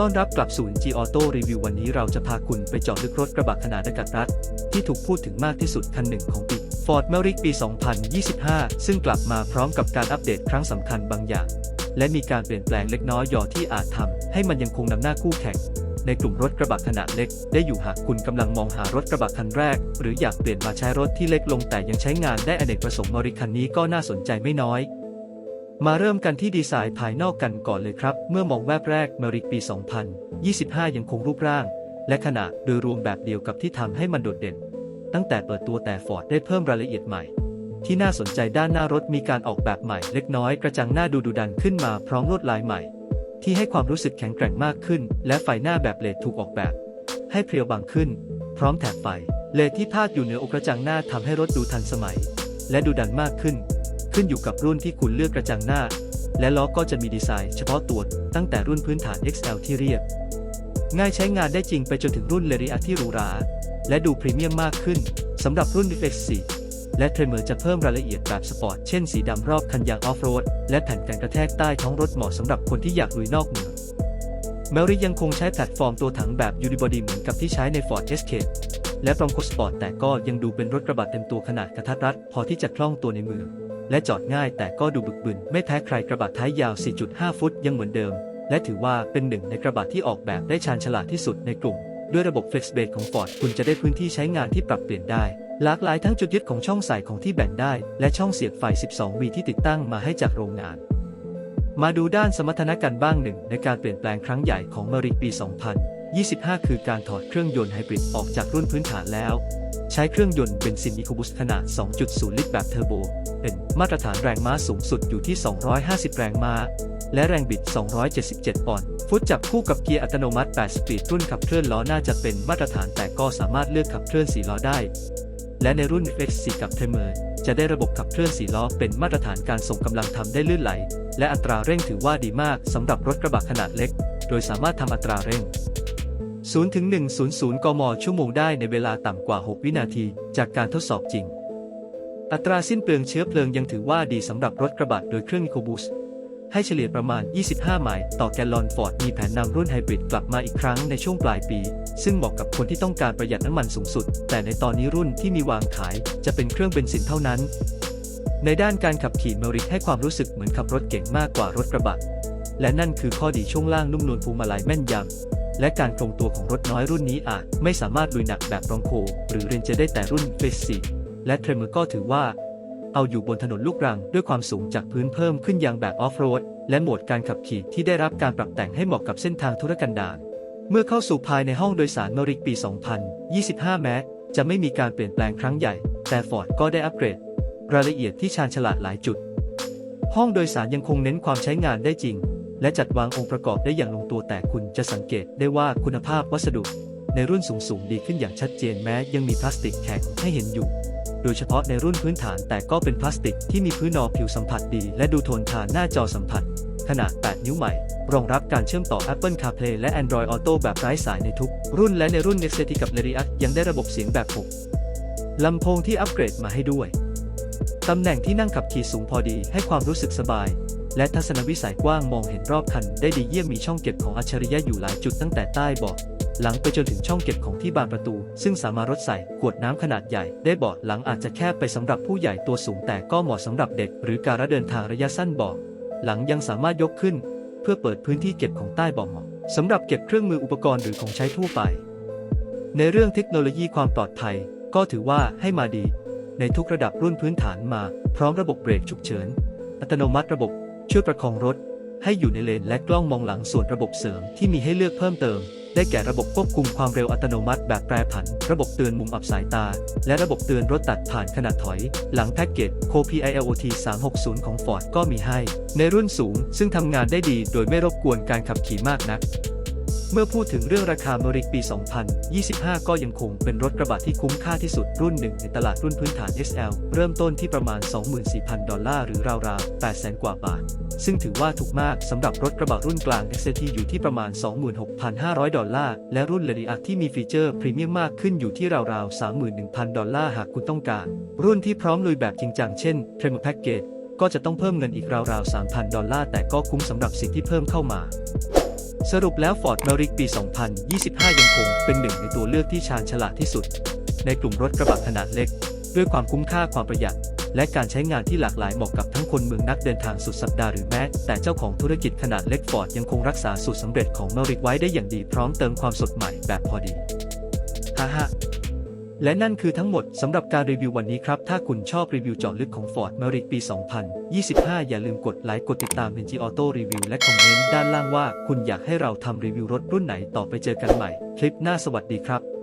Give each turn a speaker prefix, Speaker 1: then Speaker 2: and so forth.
Speaker 1: ต้อนรับกลับสู่ G Auto Review วันนี้เราจะพาคุณไปเจาะลึกรถกระบะขนาดกระรัดที่ถูกพูดถึงมากที่สุดคันหนึ่งของปี Ford m e r i c ปี 2025 ซึ่งกลับมาพร้อมกับการอัปเดตครั้งสำคัญบางอย่าง และมีการเปลี่ยนแปลงเล็กน้อยย่อที่อาจทำให้มันยังคงนำหน้าคู่แข่ง ในกลุ่มรถกระบะขนาดเล็ก ได้อยู่หากคุณกำลังมองหารถกระบะคันแรก หรืออยากเปลี่ยนมาใช้รถที่เล็กลงแต่ยังใช้งานได้อเนกประสงค์มริคันนี้ก็น่าสนใจไม่น้อย มาเริ่มกันที่ดีไซน์ภายนอกกันก่อนเลยครับ เมื่อมองแวบแรกเมริกปี 2025 ยังคงรูปร่าง และขนาดโดยรวมแบบเดียวกับที่ทำให้มันโดดเด่น ตั้งแต่เปิดตัวแต่ฟอร์ดได้เพิ่มรายละเอียดใหม่ ที่น่าสนใจด้านหน้ารถมีการออกแบบใหม่เล็กน้อยกระจังหน้าดูดุดันขึ้นมาพร้อมลวดลายใหม่ ที่ให้ความรู้สึกแข็งแกร่งมากขึ้น และไฟหน้าแบบเลดถูกออกแบบ ให้เพรียวบางขึ้น พร้อมแถบไฟเลดที่พาดอยู่เหนืออกกระจังหน้าทำให้รถดูทันสมัย และดูดันมากขึ้น ขึ้นอยู่กับรุ่นที่คุณเลือกกระจังหน้า และล้อก็จะมีดีไซน์เฉพาะตัวตั้งแต่รุ่นพื้นฐาน XL ที่เรียบ ง่ายใช้งานได้จริงไปจนถึงรุ่นเลริอาที่หรูหรา และดูพรีเมียมมากขึ้นสำหรับรุ่น Reflex 4และเทรเมอร์จะเพิ่มรายละเอียดแบบสปอร์ต เช่นสีดำรอบคันยางออฟโรด และแผ่นกันกระแทกใต้ท้องรถเหมาะสำหรับคนที่อยากลุยนอกเมืองแมริยังคงใช้แพลตฟอร์มตัวถังแบบยูนิบอดีเหมือนกับที่ใช้ใน Ford Escape และรองโคสปอร์ตแต่ก็ยังดูเป็นรถกระบะเต็มตัวขนาดกระทัดรัดพอที่จะคล่องตัวในเมือง และจอดง่ายแต่ก็ดูบึกบึนไม่แพ้ใครกระบะท้ายยาว 4.5 ฟุตยังเหมือนเดิม และถือว่าเป็นหนึ่งในกระบะที่ออกแบบได้ชาญฉลาดที่สุดในกลุ่ม ด้วยระบบ f l e x b a s e ของ Ford คุณจะได้พื้นที่ใช้งานที่ปรับเปลี่ยนได้ หลากหลายทั้งจุดยึดของช่องใส่ของที่แบ่งได้ และช่องเสียบไฟ 12V ที่ติดตั้งมาให้จากโรงงาน มาดูด้านสมรรถนะกันบ้างหนึ่งในการเปลี่ยนแปลงครั้งใหญ่ของมริกปี 2000 25 คือการถอดเครื่องยนต์ไฮบริดออกจากรุ่นพื้นฐานแล้ว ใช้เครื่องยนต์เบนซินอีโคบุสขนาด 2.0 ลิตรแบบเทอร์โบเป็นมาตรฐานแรงม้าสูงสุดอยู่ที่ 250 แรงม้า และแรงบิด 277 ปอนด์ฟุตจับคู่กับเกียร์อัตโนมัติ 8 สตรีทรุ่นขับเคลื่อนล้อน่าจะเป็นมาตรฐานแต่ก็สามารถเลือกขับเคลื่อนสีล้อได้ และในรุ่น X4 กับเทมเมอร์จะได้ระบบขับเคลื่อนสีล้อเป็นมาตรฐานการส่งกำลังทำได้ลื่นไหล และอัตราเร่งถือว่าดีมากสำหรับรถกระบะขนาดเล็ก โดยสามารถทำอัตราเร่ง 0ถึง100 กม ชั่วโมงได้ในเวลาต่ำกว่า 6 วินาที จากการทดสอบจริง อัตราสิ้นเปลืองเชื้อเพลิงยังถือว่าดีสำหรับรถกระบะโดยเครื่องอีโคบูสให้เฉลี่ยประมาณ 25 ไมล์ต่อแกลลอนฟอร์ดมีแผนนำรุ่นไฮบริดกลับมาอีกครั้งในช่วงปลายปี ซึ่งเหมาะกับคนที่ต้องการประหยัดน้ำมันสูงสุด แต่ในตอนนี้รุ่นที่มีวางขายจะเป็นเครื่องเบนซินเท่านั้น ในด้านการขับขี่เมริกให้ความรู้สึกเหมือนขับรถเก่งมากกว่ารถกระบะ และนั่นคือข้อดีช่วงล่างนุ่มนวลพวงมาลัยแม่นยำ และการทรงตัวของรถน้อยรุ่นนี้อาจไม่สามารถลุยหนักแบบรองโคหรือเรนเจอร์ได้แต่รุ่นเฟสซีและเทรมเมอร์ก็ถือว่า เอาอยู่บนถนนลูกรังด้วยความสูงจากพื้นเพิ่มขึ้นอย่างแบบออฟโรดและโหมดการขับขี่ที่ได้รับการปรับแต่งให้เหมาะกับเส้นทางธุรกันดารเมื่อเข้าสู่ภายในห้องโดยสารเมริกปี 2025 แม้ จะไม่มีการเปลี่ยนแปลงครั้งใหญ่ แต่ฟอร์ดก็ได้อัปเกรด รายละเอียดที่ชาญฉลาดหลายจุด ห้องโดยสารยังคงเน้นความใช้งานได้จริง และจัดวางองค์ประกอบได้อย่างลงตัวแต่คุณจะสังเกตได้ว่าคุณภาพวัสดุ ในรุ่นสูงๆดีขึ้นอย่างชัดเจนแม้ยังมีพลาสติกแข็งให้เห็นอยู่ โดยเฉพาะในรุ่นพื้นฐานแต่ก็เป็นพลาสติกที่มีพื้นนอผิวสัมผัสดี และดูทนทานหน้าจอสัมผัส ขนาด 8 นิ้วใหม่ รองรับการเชื่อมต่อ Apple CarPlay และ Android Auto แบบไร้สายในทุก รุ่นและในรุ่น Nextity กับ Lariat ยังได้ระบบเสียงแบบ6ลำโพงที่อัปเกรดมาให้ด้วยตำแหน่งที่นั่งขับขี่สูงพอดีให้ความรู้สึกสบาย และทัศนวิสัยกว้างมองเห็นรอบคันได้ดีเยี่ยมมีช่องเก็บของอัจฉริยะอยู่หลายจุดตั้งแต่ใต้เบาะหลังไปจนถึงช่องเก็บของที่บานประตู ซึ่งสามารถรถใส่ขวดน้ำขนาดใหญ่ ได้เบาะหลังอาจจะแคบไปสำหรับผู้ใหญ่ตัวสูงแต่ก็เหมาะสำหรับเด็ก หรือการเดินทางระยะสั้นเบาะหลังยังสามารถยกขึ้น เพื่อเปิดพื้นที่เก็บของใต้เบาะเหมาะสำหรับเก็บเครื่องมืออุปกรณ์หรือของใช้ทั่วไป ในเรื่องเทคโนโลยีความปลอดภัย ก็ถือว่าให้มาดี ในทุกระดับรุ่นพื้นฐานมา พร้อมระบบเบรกฉุกเฉิน อัตโนมัติระบบ ช่วยประคองรถ ให้อยู่ในเลนและกล้องมองหลังส่วนระบบเสริมที่มีให้เลือกเพิ่มเติม ได้แก่ระบบควบคุมความเร็วอัตโนมัติแบบแปรผัน ระบบเตือนมุมอับสายตา และระบบเตือนรถตัดผ่านขณะถอย หลังแพ็กเกจ Co PILOT 360 ของ Ford ก็มีให้ ในรุ่นสูง ซึ่งทำงานได้ดีโดยไม่รบกวนการขับขี่มากนัก เมื่อพูดถึงเรื่องราคาเมริกปี 2025 ก็ยังคงเป็นรถกระบะที่คุ้มค่าที่สุดรุ่นหนึ่งในตลาดรุ่นพื้นฐาน SL เริ่มต้นที่ประมาณ 24,000 ดอลลาร์หรือราวๆ 800,000 กว่าบาท ซึ่งถือว่าถูกมากสำหรับรถกระบะรุ่นกลาง XT อยู่ที่ประมาณ 26,500 ดอลลาร์ และรุ่นเล r ิอัที่มีฟีเจอร์พรีเมียมมากขึ้นอยู่ที่ราวๆ 31,000 ดอลลาร์หากคุณต้องการ รุ่นที่พร้อมลุยแบบจริงจังเช่น p r e m i u m Package ก็จะต้องเพิ่มเงินอีกราวๆ 3,000 ดอลลาร์ แต่ก็คุ้มสำหรับสิ่งที่เพิ่มเข้ามา สรุปแล้ว Ford Maverick ปี 2025 ยังคงเป็นหนึ่งในตัวเลือกที่ชาญฉลาดที่สุด ในกลุ่มรถกระบะขนาดเล็ก ด้วยความคุ้มค่าความประหยัด และการใช้งานที่หลากหลายเหมาะกับทั้งคนเมืองนักเดินทางสุดสัปดาห์หรือแม้แต่เจ้าของธุรกิจขนาดเล็ก Ford ยังคงรักษาสูตรสำเร็จของ Maverick ไว้ได้อย่างดีพร้อมเติมความสดใหม่แบบพอดีฮ่าฮ่า และนั่นคือทั้งหมดสำหรับการรีวิววันนี้ครับ ถ้าคุณชอบรีวิวเจาะลึกของ Ford m e r i t ปี 2025 อย่าลืมกดไลค์ กดติดตาม NG Auto Review และคอมเมนต์ด้านล่างว่า คุณอยากให้เราทำรีวิวรถรุ่นไหนต่อไปเจอกันใหม่ คลิปหน้าสวัสดีครับ